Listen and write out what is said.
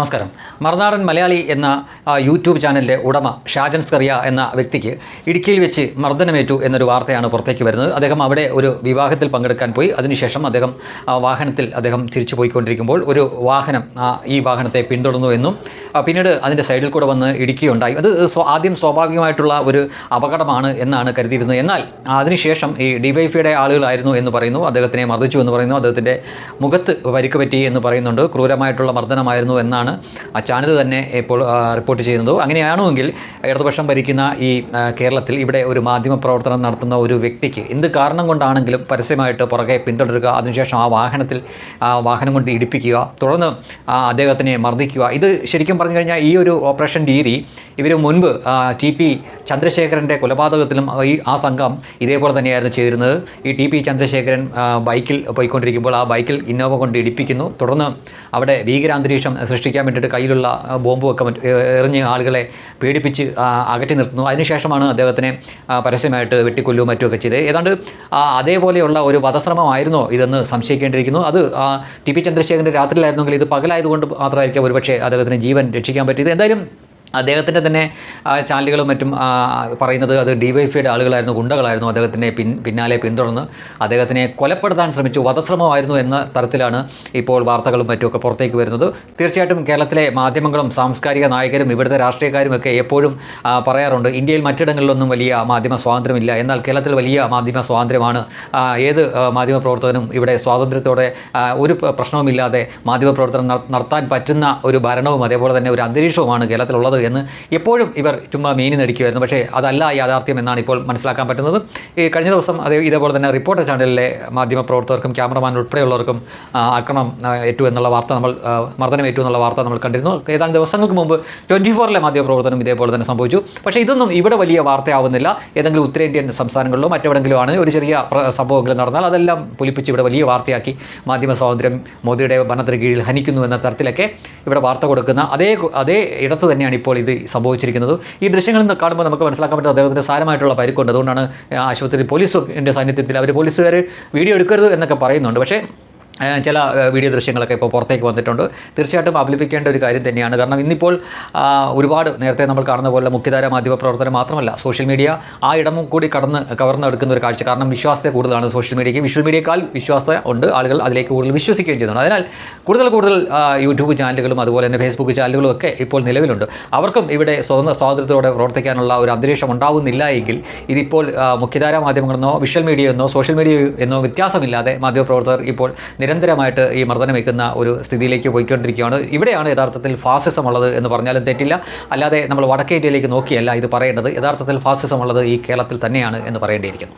നമസ്കാരം. മറുനാടൻ മലയാളി എന്ന യൂട്യൂബ് ചാനലിന്റെ ഉടമ ഷാജൻ സ്കറിയ എന്ന വ്യക്തിക്ക് ഇടുക്കിയിൽ വെച്ച് മർദ്ദനമേറ്റു എന്നൊരു വാർത്തയാണ് പുറത്തേക്ക് വരുന്നത്. അദ്ദേഹം അവിടെ ഒരു വിവാഹത്തിൽ പങ്കെടുക്കാൻ പോയി. അതിനുശേഷം അദ്ദേഹം വാഹനത്തിൽ അദ്ദേഹം തിരിച്ചു പോയിക്കൊണ്ടിരിക്കുമ്പോൾ ഒരു വാഹനം ഈ വാഹനത്തെ പിന്തുടർന്നു എന്നും പിന്നീട് അതിന്റെ സൈഡിൽ കൂടെ വന്ന് ഇടുക്കിയുണ്ടായി. അത് ആദ്യം സ്വാഭാവികമായിട്ടുള്ള ഒരു അപകടമാണ് എന്നാണ് കരുതിയിരുന്നത്. എന്നാൽ അതിനുശേഷം ഈ ഡിവൈഫിയുടെ ആളുകളായിരുന്നു എന്ന് പറയുന്നു. അദ്ദേഹത്തിനെ മർദ്ദിച്ചു എന്ന് പറയുന്നു. അദ്ദേഹത്തിന്റെ മുഖത്ത് പരിക്ക് പറ്റി എന്ന് പറയുന്നുണ്ട്. ക്രൂരമായിട്ടുള്ള മർദ്ദനമായിരുന്നു എന്നാണ് ആ ചാനൽ തന്നെ ഇപ്പോൾ റിപ്പോർട്ട് ചെയ്യുന്നത്. അങ്ങനെയാണെങ്കിൽ ഇടതുപക്ഷം ഭരിക്കുന്ന ഈ കേരളത്തിൽ ഇവിടെ ഒരു മാധ്യമ പ്രവർത്തനം നടത്തുന്ന ഒരു വ്യക്തിക്ക് എന്ത് കാരണം കൊണ്ടാണെങ്കിലും പരസ്യമായിട്ട് പുറകെ പിന്തുടരുക അതിനുശേഷം ആ വാഹനത്തിൽ ആ വാഹനം കൊണ്ട് ഇടിപ്പിക്കുക തുടർന്ന് അദ്ദേഹത്തിനെ മർദ്ദിക്കുക. ഇത് ശരിക്കും പറഞ്ഞു കഴിഞ്ഞാൽ ഈ ഒരു ഓപ്പറേഷൻ രീതി ഇവർ മുൻപ് ടി പി ചന്ദ്രശേഖരന്റെ കൊലപാതകത്തിലും ഈ ആ സംഘം ഇതേപോലെ തന്നെയായിരുന്നു ചെയ്തിരുന്നത്. ഈ ടി പി ചന്ദ്രശേഖരൻ ബൈക്കിൽ പോയിക്കൊണ്ടിരിക്കുമ്പോൾ ആ ബൈക്കിൽ ഇന്നോവ കൊണ്ട് ഇടിപ്പിക്കുന്നു. തുടർന്ന് അവിടെ ഭീകരാന്തരീക്ഷം സൃഷ്ടിക്കാൻ വേണ്ടിയിട്ട് കയ്യിലുള്ള ബോംബ് ബോംബുമൊക്കെ മറ്റ് എറിഞ്ഞ് ആളുകളെ പേടിപ്പിച്ച് അകറ്റി നിർത്തുന്നു. അതിനുശേഷമാണ് അദ്ദേഹത്തിനെ പരസ്യമായിട്ട് വെട്ടിക്കൊല്ലുകയും മറ്റുമൊക്കെ ചെയ്തത്. ഏതാണ്ട് അതേപോലെയുള്ള ഒരു വധശ്രമമായിരുന്നോ ഇതെന്ന് സംശയിക്കേണ്ടിയിരിക്കുന്നു. അത് ടി പി ചന്ദ്രശേഖരന്റെ രാത്രിയിലായിരുന്നെങ്കിൽ ഇത് പകലായതുകൊണ്ട് മാത്രമായിരിക്കും ഒരുപക്ഷെ അദ്ദേഹത്തിന് ജീവൻ രക്ഷിക്കാൻ പറ്റിയത്. എന്തായാലും അദ്ദേഹത്തിന്റെ തന്നെ ചാനലുകളും മറ്റും പറയുന്നത് അത് ഡിവൈഫൈയുടെ ആളുകളായിരുന്നു ഗുണ്ടകളായിരുന്നു അദ്ദേഹത്തിന്റെ പിൻ പിന്നാലെ പിന്തുടർന്ന് അദ്ദേഹത്തിനെ കൊലപ്പെടുത്താൻ ശ്രമിച്ചു വധശ്രമമായിരുന്നു എന്ന തരത്തിലാണ് ഇപ്പോൾ വാർത്തകളും മറ്റുമൊക്കെ പുറത്തേക്ക് വരുന്നത്. തീർച്ചയായിട്ടും കേരളത്തിലെ മാധ്യമങ്ങളും സാംസ്കാരിക നായകരും ഇവിടുത്തെ രാഷ്ട്രീയക്കാരും ഒക്കെ എപ്പോഴും പറയാറുണ്ട് ഇന്ത്യയിൽ മറ്റിടങ്ങളിലൊന്നും വലിയ മാധ്യമ സ്വാതന്ത്ര്യമില്ല എന്നാൽ കേരളത്തിൽ വലിയ മാധ്യമ സ്വാതന്ത്ര്യമാണ് ഏത് മാധ്യമ പ്രവർത്തകനും ഇവിടെ സ്വാതന്ത്ര്യത്തോടെ ഒരു പ്രശ്നവുമില്ലാതെ മാധ്യമ പ്രവർത്തനം നടത്താൻ പറ്റുന്ന ഒരു ഭരണവും അതേപോലെ തന്നെ ഒരു അന്തരീക്ഷവുമാണ് കേരളത്തിലുള്ളത് എന്ന് എപ്പോഴും ഇവർ ചുമ്മാ മീനി നടിക്കുമായിരുന്നു. പക്ഷേ അതല്ല യാഥാർത്ഥ്യം എന്നാണ് ഇപ്പോൾ മനസ്സിലാക്കാൻ പറ്റുന്നത്. ഈ കഴിഞ്ഞ ദിവസം അതേ ഇതേപോലെ തന്നെ റിപ്പോർട്ടർ ചാനലിലെ മാധ്യമ പ്രവർത്തകർക്കും ക്യാമറമാൻ ഉൾപ്പെടെയുള്ളവർക്കും ആക്രമണം ഏറ്റു എന്നുള്ള വാർത്ത നമ്മൾ മർദ്ദനം ഏറ്റു എന്നുള്ള വാർത്ത നമ്മൾ കണ്ടിരുന്നു. ഏതാനും ദിവസങ്ങൾക്ക് മുമ്പ് ട്വന്റി ഫോറിലെ മാധ്യമ പ്രവർത്തനം ഇതേപോലെ തന്നെ സംഭവിച്ചു. പക്ഷേ ഇതൊന്നും ഇവിടെ വലിയ വാർത്തയാവുന്നില്ല. ഏതെങ്കിലും ഉത്തരേന്ത്യൻ സംസ്ഥാനങ്ങളിലോ മറ്റെവിടെങ്കിലും ആണ് ഒരു ചെറിയ സംഭവങ്ങൾ നടന്നാൽ അതെല്ലാം പുലിപ്പിച്ച് ഇവിടെ വലിയ വാർത്തയാക്കി മാധ്യമ സ്വാതന്ത്ര്യം മോദിയുടെ ഭരണത്തിന് കീഴിൽ ഹനിക്കുന്നു എന്ന തരത്തിലൊക്കെ ഇവിടെ വാർത്ത കൊടുക്കുന്ന അതേ അതേ ഇടത്ത് തന്നെയാണ് ഇപ്പോൾ ഇത് സംഭവിച്ചിരിക്കുന്നത്. ഈ ദൃശ്യങ്ങളിൽ നിന്ന് കാണുമ്പോൾ നമുക്ക് മനസ്സിലാക്കാൻ പറ്റും അദ്ദേഹത്തിന് സാരമായിട്ടുള്ള പരിക്കുണ്ട്. അതുകൊണ്ടാണ് ആശുപത്രി പോലീസിന്റെ സാന്നിധ്യത്തിൽ അവർ പോലീസുകാർ വീഡിയോ എടുക്കരുത് എന്നൊക്കെ പറയുന്നുണ്ട്. പക്ഷേ ചില വീഡിയോ ദൃശ്യങ്ങളൊക്കെ ഇപ്പോൾ പുറത്തേക്ക് വന്നിട്ടുണ്ട്. തീർച്ചയായിട്ടും അഭിലപിക്കേണ്ട ഒരു കാര്യം തന്നെയാണ്. കാരണം ഇന്നിപ്പോൾ ഒരുപാട് നേരത്തെ നമ്മൾ കാണുന്ന പോലെ മുഖ്യധാര മാധ്യമ പ്രവർത്തനം മാത്രമല്ല സോഷ്യൽ മീഡിയ ആ ഇടമും കൂടി കടന്ന് കവർന്നെടുക്കുന്ന ഒരു കാഴ്ച. കാരണം വിശ്വാസത്തെ കൂടുതലാണ് സോഷ്യൽ മീഡിയയ്ക്ക്. വിഷ്വൽ മീഡിയക്കാൾ വിശ്വാസത ഉണ്ട്. ആളുകൾ അതിലേക്ക് കൂടുതൽ വിശ്വസിക്കുകയും ചെയ്യുന്നുണ്ട്. അതിനാൽ കൂടുതൽ കൂടുതൽ യൂട്യൂബ് ചാനലുകളും അതുപോലെ തന്നെ ഫേസ്ബുക്ക് ചാനലുകളും ഒക്കെ ഇപ്പോൾ നിലവിലുണ്ട്. അവർക്കും ഇവിടെ സ്വതന്ത്ര സ്വാതന്ത്ര്യത്തോടെ പ്രവർത്തിക്കാനുള്ള ഒരു അന്തരീക്ഷം ഉണ്ടാവുന്നില്ല എങ്കിൽ ഇതിപ്പോൾ മുഖ്യധാര മാധ്യമങ്ങളെന്നോ വിഷ്വൽ മീഡിയ എന്നോ സോഷ്യൽ മീഡിയ എന്നോ വ്യത്യാസമില്ലാതെ മാധ്യമപ്രവർത്തകർ ഇപ്പോൾ നിരന്തരമായിട്ട് ഈ മർദ്ദനം വയ്ക്കുന്ന ഒരു സ്ഥിതിയിലേക്ക് പോയിക്കൊണ്ടിരിക്കുകയാണ്. ഇവിടെയാണ് യഥാർത്ഥത്തിൽ ഫാസിസം ഉള്ളത് എന്ന് പറഞ്ഞാലും തെറ്റില്ല. അല്ലാതെ നമ്മൾ വടക്കേ ഇന്ത്യയിലേക്ക് നോക്കിയല്ല ഇത് പറയേണ്ടത്. യഥാർത്ഥത്തിൽ ഫാസിസം ഉള്ളത് ഈ കേരളത്തിൽ തന്നെയാണ് എന്ന് പറയേണ്ടിയിരിക്കുന്നു.